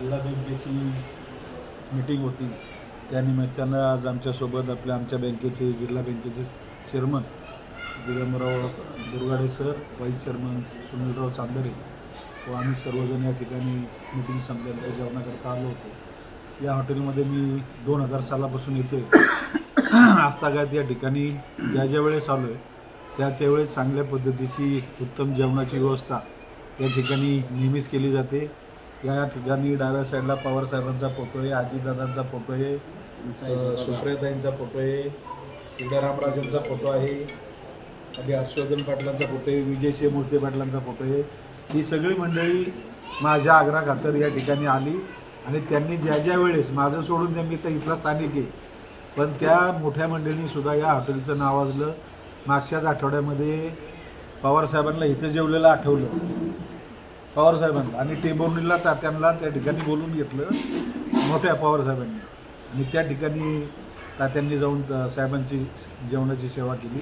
जिल्हा बँकेची मीटिंग होती. त्यानिमित्तानं आज आमच्यासोबत आपल्या आमच्या बँकेचे जिल्हा बँकेचे chairman Digambarrao Durgade sir vice chairman Sunilrao Chandre व आम्ही सर्वजण या ठिकाणी मीटिंग संपल्यानंतर जेवणाकरता आलो होतो. या हॉटेलमध्ये मी दोन हजार सालापासून येतो आहे आजतागायत या ठिकाणी ज्या ज्या वेळेस आलो आहे त्या त्यावेळेस चांगल्या पद्धतीची उत्तम जेवणाची व्यवस्था या ठिकाणी नेहमीच केली जाते. या ठिकाणी डाव्या साईडला पवार साहेबांचा फोटो आहे आजीदादांचा फोटो आहे अ, सुप्रियाताईंचा फोटो आहे इकडे रामराजांचा फोटो आहे आणि हर्षवर्धन पाटलांचा फोटो आहे विजय शेमूर्ती पाटलांचा फोटो आहे. ही सगळी मंडळी माझ्या आग्रा खातर या ठिकाणी आली आणि त्यांनी ज्या ज्या वेळेस माझं सोडून त्यांनी तर इथला स्थानिक आहे पण त्या मोठ्या मंडळींनी सुद्धा या हॉटेलचं नाव वाजलं. मागच्याच आठवड्यामध्ये पवार साहेबांना इथं जेवलेलं आठवलं. पवारसाहेबांना आणि टेंबोर्नीला तात्यांना त्या ठिकाणी बोलून घेतलं मोठ्या पवारसाहेबांनी आणि त्या ठिकाणी तात्यांनी जाऊन साहेबांची जेवणाची सेवा केली.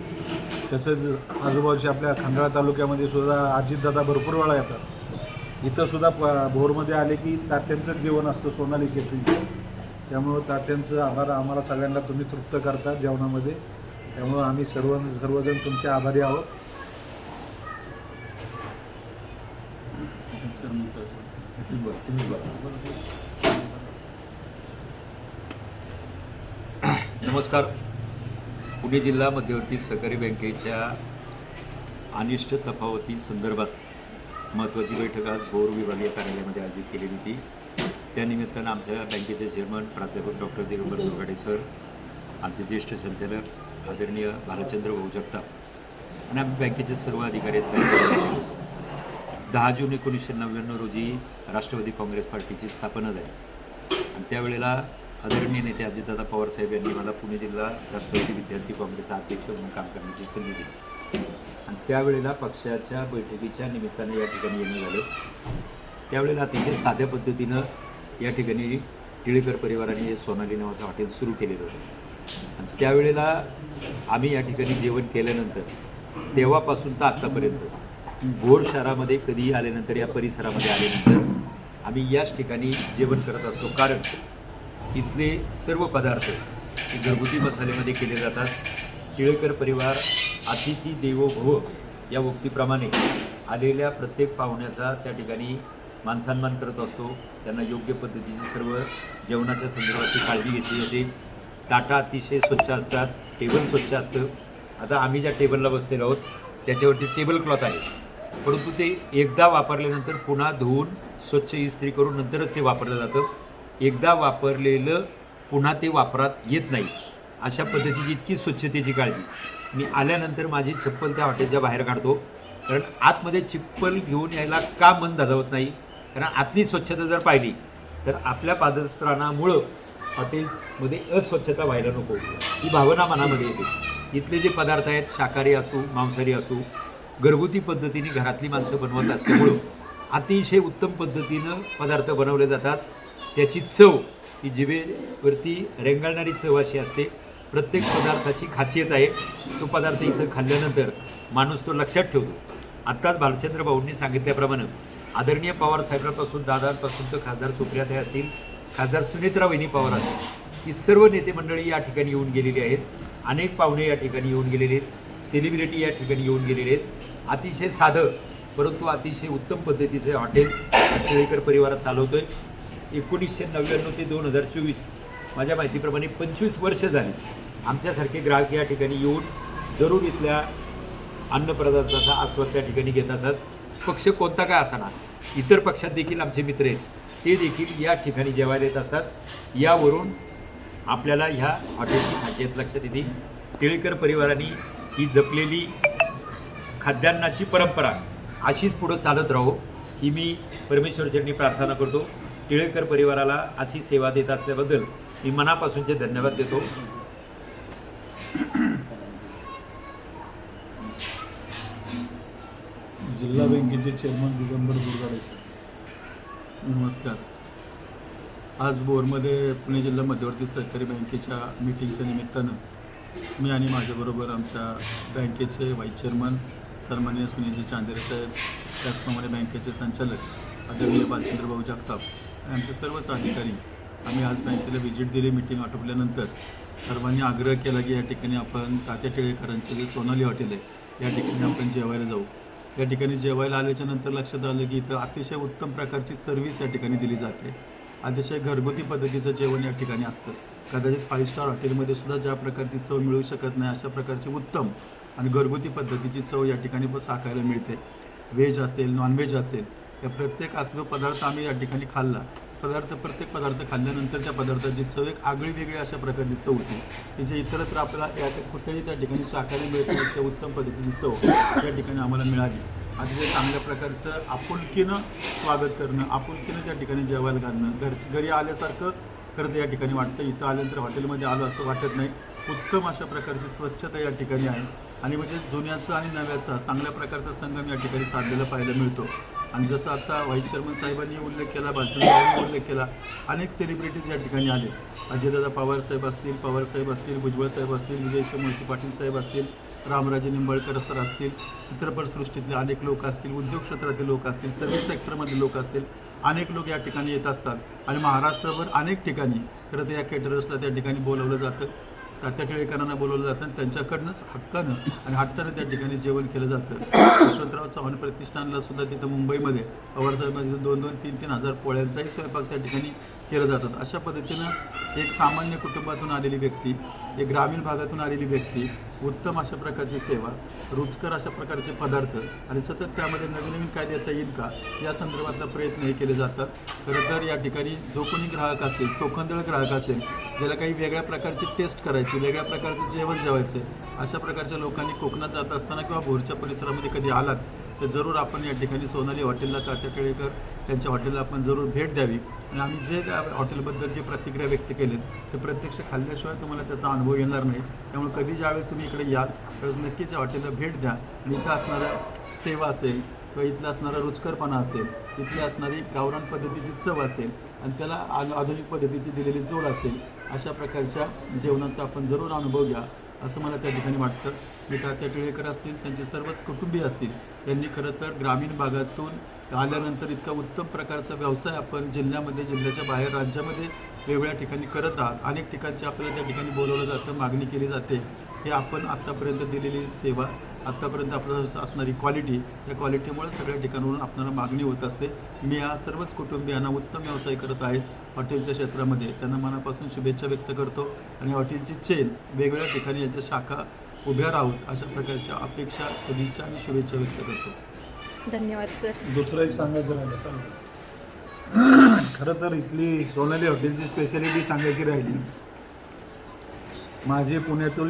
तसंच आजूबाजूच्या आपल्या खंडाळा तालुक्यामध्ये सुद्धा अजितदादा भरपूर वेळा येतात इथंसुद्धा प भोरमध्ये आले की तात्यांचं जेवण असतं सोनाली केटरिंगचं त्यामुळं तात्यांचं आभार आम्हाला सगळ्यांना तुम्ही तृप्त करता जेवणामध्ये. त्यामुळं आम्ही सर्व सर्वजण तुमचे आभारी आहोत. नमस्कार. पुणे जिल्हा मध्यवर्ती सहकारी बँकेच्या अनिष्ट तफावती संदर्भात महत्त्वाची बैठक आज भोर विभागीय कार्यालयामध्ये आयोजित केलेली होती. त्यानिमित्तानं आमच्या बँकेचे चेअरमन प्राध्यापक डॉक्टर दिगंबर दुर्गाडे सर आमचे ज्येष्ठ संचालक आदरणीय भालचंद्र भाऊ जगताप आणि आम्ही बँकेचे सर्व अधिकारी आहेत. दहा जून एकोणीसशे नव्याण्णव रोजी राष्ट्रवादी काँग्रेस पार्टीची स्थापना झाली. आणि त्यावेळेला आदरणीय नेते अजितदादा पवारसाहेब यांनी मला पुणे जिल्हा राष्ट्रवादी विद्यार्थी काँग्रेसचा अध्यक्ष म्हणून काम करण्याची संधी दिली. आणि त्यावेळेला पक्षाच्या बैठकीच्या निमित्ताने या ठिकाणी येणं झालं. त्यावेळेला अतिशय साध्या पद्धतीनं या ठिकाणी टिळेकर परिवाराने हे सोनाली नावाचं हॉटेल सुरू केलेलं होतं. आणि त्यावेळेला आम्ही या ठिकाणी जेवण केल्यानंतर तेव्हापासून तर आत्तापर्यंत भोर शहरामध्ये कधीही आल्यानंतर या परिसरामध्ये आल्यानंतर आम्ही याच ठिकाणी जेवण करत असतो. कारण इथले सर्व पदार्थ हे घरगुती मसाल्यामध्ये केले जातात. टिळेकर परिवार अतिथी देवो भव या उक्तीप्रमाणे आलेल्या प्रत्येक पाहुण्याचा त्या ठिकाणी मानसन्मान करत असतो. त्यांना योग्य पद्धतीची सर्व जेवणाच्या संदर्भाची काळजी घेतली जाते. ताटा अतिशय स्वच्छ असतात. टेबल स्वच्छ असतं. आता आम्ही ज्या टेबलला बसलेलो आहोत त्याच्यावरती टेबल क्लॉथ आहे. परंतु ते एकदा वापरल्यानंतर पुन्हा धुवून स्वच्छ इस्त्री करून नंतरच ते वापरलं जातं. एकदा वापरलेलं पुन्हा ते वापरात येत नाही. अशा पद्धतीची इतकी स्वच्छतेची काळजी. मी आल्यानंतर माझी चप्पल त्या हॉटेलच्या बाहेर काढतो. कारण आतमध्ये चप्पल घेऊन यायला का मन धाजावत नाही? कारण आतली स्वच्छता जर पाहिली तर आपल्या पादत्राणामुळं हॉटेलमध्ये अस्वच्छता व्हायला नको. ही भावना मनामध्ये येते. इथले जे पदार्थ आहेत शाकाहारी असू मांसाहारी असू घरगुती पद्धतीने घरातली माणसं बनवत असल्यामुळं अतिशय उत्तम पद्धतीनं पदार्थ बनवले जातात. त्याची चव ही जिभेवरती रेंगाळणारी चव अशी असते. प्रत्येक पदार्थाची खासियत आहे. तो पदार्थ इथं खाल्ल्यानंतर माणूस तो लक्षात ठेवतो. आत्ताच भालचंद्र भाऊंनी सांगितल्याप्रमाणे आदरणीय पवार साहेबांपासून दादांपासून तर खासदार सुप्रियाताई असतील खासदार सुनेत्रा वहिनी पवार असतील ही सर्व नेते मंडळी या ठिकाणी येऊन गेलेली आहेत. अनेक पाहुणे या ठिकाणी येऊन गेलेले आहेत. सेलिब्रिटी या ठिकाणी येऊन गेलेले आहेत. अतिशय साधं परंतु अतिशय उत्तम पद्धतीचे हॉटेल टिळेकर परिवारात चालवतोय. एकोणीसशे नव्याण्णव ते दोन हजार चोवीस माझ्या माहितीप्रमाणे पंचवीस वर्ष झाली आमच्यासारखे ग्राहक या ठिकाणी येऊन जरूर इथल्या अन्नपदार्थाचा आस्वाद त्या ठिकाणी घेत असतात पक्ष कोणता काय असाना इतर पक्षात देखील आमचे मित्र आहेत. ते देखील या ठिकाणी जेवायला येत असतात. यावरून आपल्याला ह्या हॉटेलची खासियत लक्षात येते. टिळेकर परिवाराने ही जपलेली खाद्यान्नाची परंपरा. अशीच पुढं चालत राहो ही मी परमेश्वरचरणी प्रार्थना करतो. टिळेकर परिवाराला अशी सेवा देत असल्याबद्दल मी मनापासूनचे धन्यवाद देतो. जिल्हा बँकेचे चेअरमन दिगंबर दुर्गाडे सर नमस्कार. आज बोरमध्ये पुणे जिल्हा मध्यवर्ती सहकारी बँकेच्या मीटिंगच्या निमित्तानं मी आणि माझ्याबरोबर आमच्या बँकेचे व्हाईस चेअरमन सन्माननीय सुनीलजी चांदेरे साहेब त्याचप्रमाणे बँकेचे संचालक आदरणीय बालचंद्रभाऊ जगताप आणि आमचे सर्वच अधिकारी आम्ही आज बँकेला व्हिजिट दिली मिटिंग आटोपल्यानंतर. सर्वांनी आग्रह केला की या ठिकाणी आपण तात्या टिळेकरांचे जे सोनाली हॉटेल आहे या ठिकाणी आपण जेवायला जाऊ. या ठिकाणी जेवायला आल्याच्यानंतर लक्षात आलं की इथं अतिशय उत्तम प्रकारची सर्व्हिस या ठिकाणी दिली जाते. अतिशय घरगुती पद्धतीचं जेवण या ठिकाणी असतं. कदाचित फाईव्ह स्टार हॉटेलमध्ये सुद्धा ज्या प्रकारची चव मिळू शकत नाही अशा प्रकारची उत्तम आणि घरगुती पद्धतीची चव या ठिकाणी पण चाकायला मिळते. व्हेज असेल नॉनव्हेज असेल या प्रत्येक असलो पदार्थ आम्ही या ठिकाणी खाल्ला. पदार्थ प्रत्येक पदार्थ खाल्ल्यानंतर त्या पदार्थाची चव एक आगळी वेगळी अशा प्रकारची चव होती. की जे इतरत्र आपल्याला या कुठेही त्या ठिकाणी चाकायला मिळते त्या उत्तम पद्धतीची चव या ठिकाणी आम्हाला मिळाली. अतिशय चांगल्या प्रकारचं आपुलकीनं स्वागत करणं आपुलकीनं त्या ठिकाणी जेवायला घालणं घर घरी आल्यासारखं खरं तर या ठिकाणी वाटतं इथं आल्यानंतर हॉटेलमध्ये आलो असं वाटत नाही. उत्तम अशा प्रकारची स्वच्छता या ठिकाणी आहे. आणि म्हणजे जुन्याचा आणि नव्याचा चांगल्या प्रकारचा संगम या ठिकाणी साधलेला पाहायला मिळतो. आणि जसं आता व्हाईस चेअरमन साहेबांनी उल्लेख केला भाजपाने उल्लेख केला अनेक सेलिब्रिटीज या ठिकाणी आले. अजयदादा पवार साहेब असतील पवार साहेब असतील भुजबळ साहेब असतील विजय मोहिते पाटील साहेब असतील रामराजे निंबाळकर सर असतील चित्रपटसृष्टीतले अनेक लोक असतील उद्योग क्षेत्रातील लोक असतील सर्व्हिस सेक्टरमधील लोक असतील. अनेक लोक या ठिकाणी येत असतात. आणि महाराष्ट्रभर अनेक ठिकाणी खरं तर या केटरर्सला त्या ठिकाणी बोलवलं जातं. तात्या टिळेकरांना बोलवलं जातं आणि त्यांच्याकडनंच हक्कानं आणि हट्टानं त्या ठिकाणी जेवण केलं जातं. यशवंतराव चव्हाण प्रतिष्ठानला सुद्धा तिथं मुंबईमध्ये अवरसाहेबमध्ये दोन दोन तीन तीन हजार पोळ्यांचाही स्वयंपाक त्या ठिकाणी केलं जातात. अशा पद्धतीनं एक सामान्य कुटुंबातून आलेली व्यक्ती एक ग्रामीण भागातून आलेली व्यक्ती उत्तम अशा प्रकारची सेवा रुचकर अशा प्रकारचे पदार्थ आणि सतत त्यामध्ये नवीन नवीन काय देता येईल का या संदर्भातला प्रयत्न हे केले जातात. खरं तर या ठिकाणी जो कोणी ग्राहक असेल चोखंदळ ग्राहक असेल ज्याला काही वेगळ्या प्रकारची टेस्ट करायची वेगळ्या प्रकारचं जेवण जेवायचं अशा प्रकारच्या लोकांनी कोकणात जात असताना किंवा भोरच्या परिसरामध्ये कधी आलात तर जरूर आपण या ठिकाणी सोनाली हॉटेलला तात्या टिळेकर त्यांच्या हॉटेलला आपण जरूर भेट द्यावी. आणि आम्ही जे त्या हॉटेलबद्दल जे प्रतिक्रिया व्यक्त केलेत ते प्रत्यक्ष खाल्ल्याशिवाय तुम्हाला त्याचा अनुभव येणार नाही. त्यामुळे कधी ज्यावेळेस तुम्ही इकडे याल त्यावेळेस नक्कीच या हॉटेलला भेट द्या. आणि इथं असणाऱ्या सेवा असेल किंवा इथला असणारा रुचकरपणा असेल इथली असणारी गावरान पद्धतीची चव असेल आणि त्याला आ- आधुनिक पद्धतीची दिलेली जोड असेल अशा प्रकारच्या जेवणाचा आपण जरूर अनुभव घ्या. असं मला त्या ठिकाणी वाटतं. मी तात्या टिळेकर असतील त्यांचे सर्वच कुटुंबीय असतील. त्यांनी खरं तर ग्रामीण भागातून आल्यानंतर इतका उत्तम प्रकारचा व्यवसाय आपण जिल्ह्यामध्ये जिल्ह्याच्या बाहेर राज्यामध्ये वेगवेगळ्या ठिकाणी करत आहात. अनेक ठिकाणचे आपल्याला त्या ठिकाणी बोलवलं जातं मागणी केली जाते. हे आपण आत्तापर्यंत दिलेली सेवा आत्तापर्यंत आपलं असणारी क्वालिटी या क्वालिटीमुळे सगळ्या ठिकाणावरून आपल्याला मागणी होत असते. मी या सर्वच कुटुंबियांना उत्तम व्यवसाय करत आहेत हॉटेलच्या क्षेत्रामध्ये. त्यांना मनापासून शुभेच्छा व्यक्त करतो आणि हॉटेलची चेन वेगवेगळ्या ठिकाणी याच्या शाखा उभ्या राहूत अशा प्रकारच्या अपेक्षा सदिच्छा आणि शुभेच्छा व्यक्त करतो. धन्यवाद सर. दुसरं एक सांगायचं राहिलं चालेल खरं तर इथली सोनाली हॉटेलची स्पेशालिटी सांगायची राहिली. माझे पुण्यातील